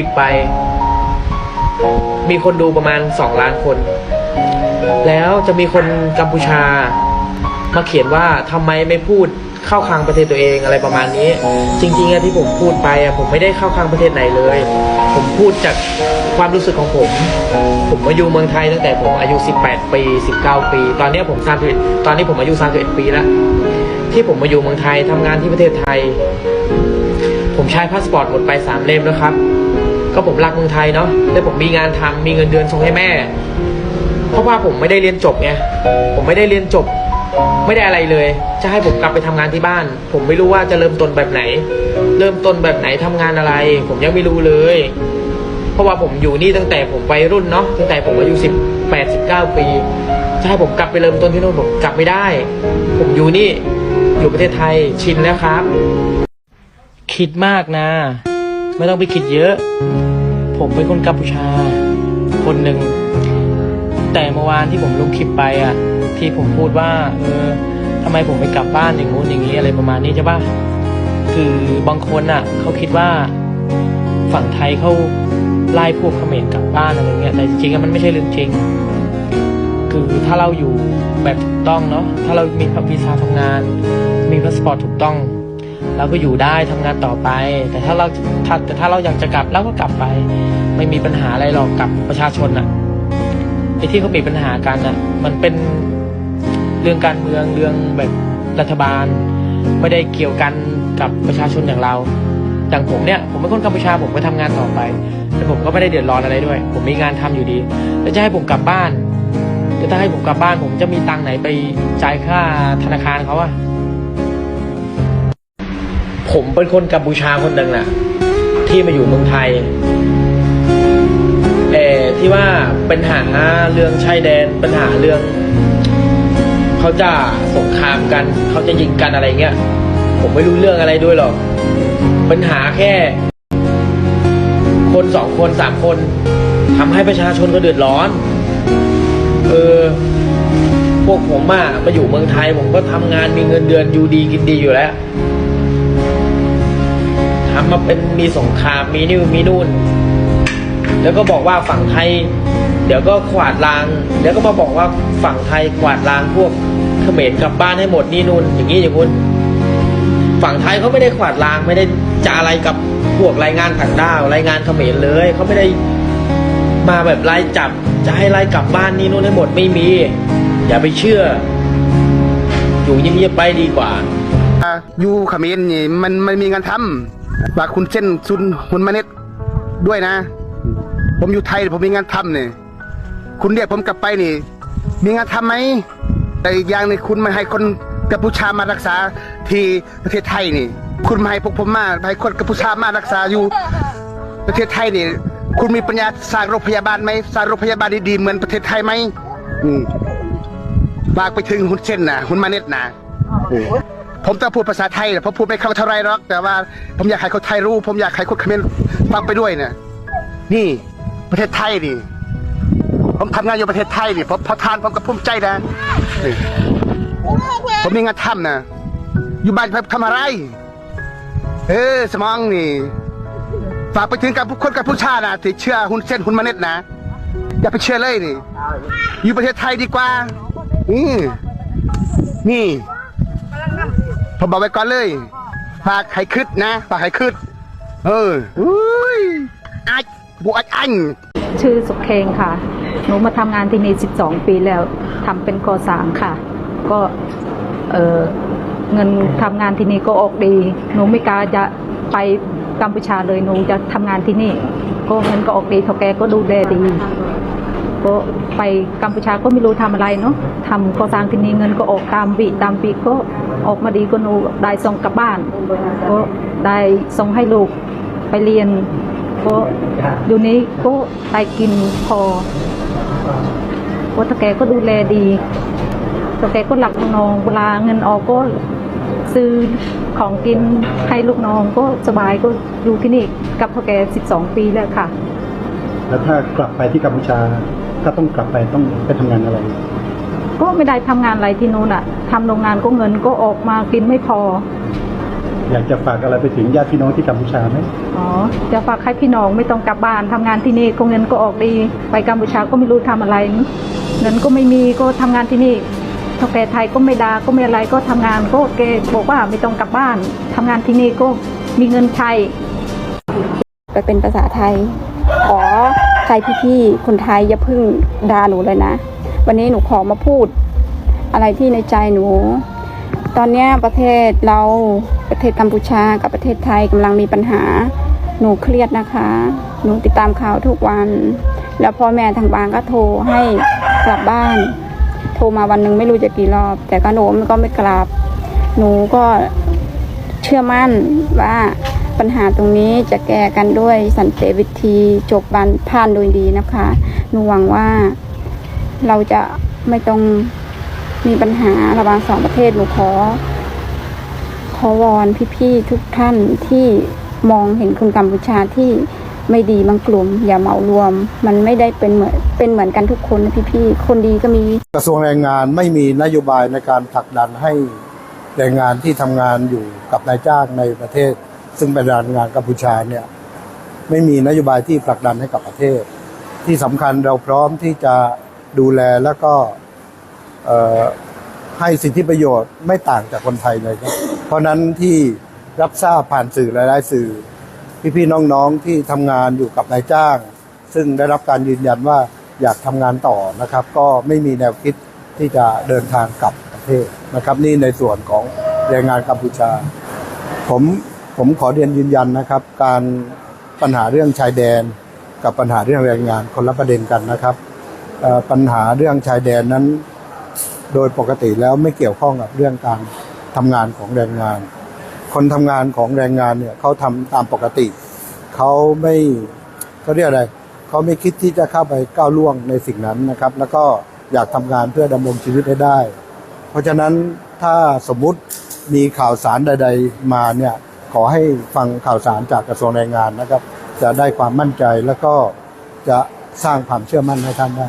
คลิปไป มีคนดูประมาณสองล้านคน แล้วจะมีคนกัมพูชา มาเขียนว่าทำไมไม่พูดเข้าข้างประเทศตัวเองอะไรประมาณนี้ จริงๆอะที่ผมพูดไปอะผมไม่ได้เข้าข้างประเทศไหนเลย ผมพูดจากความรู้สึกของผม ผมมาอยู่เมืองไทยตั้งแต่ผมอายุ 18 ปี 19 ปี ตอนนี้ผม31ตอนนี้ผมอายุ31ปีแล้วที่ผมมาอยู่เมืองไทยทำงานที่ประเทศไทย ผมใช้พาสปอร์ตหมดไปสามเล่มแล้วครับ ก็ผมรักเมืองไทยเนาะแล้วผมมีงานทำมีเงินเดือนส่งให้แม่ เพราะว่าผมไม่ได้เรียนจบไงผมไม่ได้เรียนจบ ไม่ได้อะไรเลย จะให้ผมกลับไปทำงานที่บ้าน ผมไม่รู้ว่าจะเริ่มต้นแบบไหน เริ่มต้นแบบไหนทำงานอะไร ผมยังไม่รู้เลย เพราะว่าผมอยู่นี่ตั้งแต่ผมวัยรุ่นเนาะตั้งแต่ผมอายุสิบแปดสิบเก้าปีจะให้ผมกลับไปเริ่มต้นที่นู่นผมกลับไม่ได้ ผมอยู่นี่อยู่ประเทศไทยชินแล้วครับ คิดมากนะ ไม่ต้องไปคิดเยอะ ผมเป็นคนกัมพูชา คนหนึ่ง แต่เมื่อวานที่ผมลงคลิปไปอะ ที่ผมพูดว่า เออทำไมผมไม่กลับบ้านอย่างงู้นอย่างนี้อะไรประมาณนี้ใช่ปะคือบางคนอะ เขาคิดว่าฝั่งไทยเขาไล่พวกเขมรกลับบ้านอะไรเงี้ย แต่จริงๆมันไม่ใช่เรื่องจริง คือถ้าเราอยู่แบบถูกต้องเนาะ ถ้าเรามีวีซ่าทำงาน มีพาสปอร์ตถูกต้อง เราก็อยู่ได้ทำงานต่อไป แต่ถ้าเราถ้าแต่ถ้าเราอยากจะกลับเราก็กลับไป ไม่มีปัญหาอะไรหรอกกับประชาชนอะไอ้ที่เขามีปัญหากันอะมันเป็นเรื่องการเมืองเรื่องแบบรัฐบาล ไม่ได้เกี่ยวกันกับประชาชนอย่างเราอย่างผมเนี่ยผมเป็นคนกัมพูชาผมก็ทำงานต่อไปแต่ผมก็ไม่ได้เดือดร้อนอะไรด้วย ผมมีงานทำอยู่ดี แล้วจะให้ผมกลับบ้านแล้วถ้าให้ผมกลับบ้าน ผมจะมีตังไหนไปจ่ายค่าธนาคารเขาอะ ผมเป็นคนกัมพูชาคนหนึ่งน่ะ ที่มาอยู่เมืองไทยเออที่ว่าปัญหาเรื่องชายแดนปัญหาเรื่องเขาจะสงครามกันเขาจะยิงกันอะไรเงี้ยผมไม่รู้เรื่องอะไรด้วยหรอก ปัญหาแค่ คนสองคนสามคนทำให้ประชาชนก็เดือดร้อน เออ พวกผมอะมาอยู่เมืองไทย ผมก็ทำงานมีเงินเดือนอยู่ดีกินดีอยู่แล้ว ทำมาเป็นมีสงครามมีนู่มีนู่น แล้วก็บอกว่าฝั่งไทย เดี๋ยวก็ขวาดล้างเดี๋ยวก็มาบอกว่าฝั่งไทยกวาดล้างพวกเขมรกลับบ้านให้หมดนี่นู่นอย่างนี้อย่างนู้นฝั่งไทยเขาไม่ได้ขวาดล้างไม่ได้จะอะไรกับพวกรายงานต่างด้าวรายงานเขมรเลยเขาไม่ได้มาแบบไล่จับจะให้ไล่กลับบ้านนี่นู่นให้หมดไม่มี อย่าไปเชื่อ อยู่เงียบๆไปดีกว่า อยู่เขมรนี่มันมันมีงานทำ ฝากคุณเส้นซุนคุณมาเน็ตด้วยนะ ผมอยู่ไทยผมมีงานทำเนี่ยคุณเรียกผมกลับไปนี่ มีงานทำไหมแต่อีกอย่างนึงคุณมาให้คนกัมพูชามารักษาที่ประเทศไทยนี่ คุณมาให้พวกผมมาให้คนกัมพูชามารักษาอยู่ประเทศไทยนี่ คุณมีปัญญาสร้างโรงพยาบาลไหมสร้างโรงพยาบาลดีๆเหมือนประเทศไทยไหมอืมฝากไปถึงคุณเส้นนะคุณมาเน็ตนะ ผมจะพูดภาษาไทยแต่ผมพูดไม่เข้าเท่าไรหรอกแต่ว่าผมอยากให้คนไทยรู้ ผมอยากให้คนเขมรฟังไปด้วยเนี่ยนี่ประเทศไทยนี่ผมทำงานอยู่ประเทศไทยนี่ผมพอทานผมก็ภูมิใจนะนี่ผมมีงานทำนะ อยู่บ้านทำอะไร เออสมองนี่ฝากไปถึงกับคนกับผู้ชาตินะที่เชื่อหุ่นเส้นหุ่นมเน็ตนะ อย่าไปเชื่อเลยนี่ อยู่ประเทศไทยดีกว่า อืมนี่ ผมบอกไว้ก่อนเลยฝากให้คืดนะฝากให้คืดเอออุ้ยอัดบวชอันชื่อสุขเคงค่ะ หนูมาทำงานที่นี่ 12 ปีแล้วทำเป็นกสามค่ะ ก็เออเงินทำงานที่นี่ก็ออกดี หนูไม่กล้าจะไปกัมพูชาเลยหนูจะทำงานที่นี่ ก็เงินก็ออกดีเท่าแกก็ดูแลดี ก็ไปกัมพูชาก็ไม่รู้ทำอะไรเนาะทำก่อสร้างที่นี่เงินก็ออกตามปีตามปีก็ออกมาดีก็นูได้ส่งกลับบ้าน ก็ได้ส่งให้ลูกไปเรียน ก็อยู่นี้ก็ได้กินพอก็ถ้าแกก็ดูแลดีถ้าแกก็หลักน้องเวลาเงินออกก็ซื้อของกินให้ลูกน้องก็สบายก็อยู่ที่นี่กับเท่าแก 12 ปีแล้วค่ะ แล้วถ้ากลับไปที่กัมพูชา ถ้าต้องกลับไปต้องไปทำงานอะไร ก็ไม่ได้ทำงานอะไรที่นู้นอะทำโรงงานก็เงินก็ออกมากินไม่พอ อยากจะฝากอะไรไปถึงญาติพี่น้องที่กัมพูชาไหมอ๋อจะฝากให้พี่น้องไม่ต้องกลับบ้านทำงานที่นี่ก็เงินก็ออกดี ไปกัมพูชาก็ไม่รู้ทำอะไร เงินก็ไม่มีก็ทำงานที่นี่เท่าแก่ไทยก็ไม่ดาก็ไม่อะไรก็ทำงานก็เกบอกว่าไม่ต้องกลับบ้านทำงานที่นี่ก็มีเงินใช้ไปเป็นภาษาไทย ขอ ใครพี่ๆคนไทยอย่าพึ่งด่าหนูเลยนะ วันนี้หนูขอมาพูด อะไรที่ในใจหนู ตอนนี้ประเทศเราประเทศกัมพูชากับประเทศไทยกำลังมีปัญหา หนูเครียดนะคะ หนูติดตามข่าวทุกวัน แล้วพ่อแม่ทางบ้านก็โทรให้กลับบ้าน โทรมาวันหนึ่งไม่รู้จะกี่รอบ แต่ก็หนูก็ไม่กลับ หนูก็เชื่อมั่นว่า ปัญหาตรงนี้จะแก้กันด้วยสันติวิธีจบบันผ่านโดยดีนะคะหนูหวังว่าเราจะไม่ต้องมีปัญหาระหว่างสองประเทศหนูขอ ขอวอนพี่ๆทุกท่านที่มองเห็นคนกัมพูชาที่ไม่ดีบางกลุ่ม อย่าเหมารวม มันไม่ได้เป็นเหมือนเป็นเหมือนกันทุกคนนะพี่ๆคนดีก็มี กระทรวงแรงงานไม่มีนโยบายในการผลักดันให้แรงงานที่ทำงานอยู่กับนายจ้างในประเทศ ซึ่งเป็นแรงงานกัมพูชาเนี่ยไม่มีนโยบายที่ผลักดันให้กับประเทศ ที่สำคัญเราพร้อมที่จะดูแลแล้วก็ให้สิทธิประโยชน์ไม่ต่างจากคนไทยเลยครับเพราะฉะนั้นที่รับทราบผ่านสื่อหลายๆสื่อ พี่ๆน้องๆที่ทำงานอยู่กับนายจ้าง ซึ่งได้รับการยืนยันว่าอยากทำงานต่อนะครับ ก็ไม่มีแนวคิดที่จะเดินทางกลับประเทศนะครับ นี่ในส่วนของแรงงานกัมพูชา ผม ผมขอเรียนยืนยันนะครับ การปัญหาเรื่องชายแดน กับปัญหาเรื่องแรงงานคนละประเด็นกันนะครับปัญหาเรื่องชายแดนนั้น โดยปกติแล้วไม่เกี่ยวข้องกับเรื่องการทำงานของแรงงาน คนทำงานของแรงงานเนี่ยเขาทำตามปกติเขาไม่เขาเรียกอะไรเขาไม่คิดที่จะเข้าไปก้าวล่วงในสิ่งนั้นนะครับ แล้วก็อยากทำงานเพื่อดำรงชีวิตให้ได้ เพราะฉะนั้นถ้าสมมุติมีข่าวสารใด ๆ มาเนี่ย ขอให้ฟังข่าวสารจากกระทรวงแรงงานนะครับ จะได้ความมั่นใจแล้วก็จะสร้างความเชื่อมั่นให้ท่านได้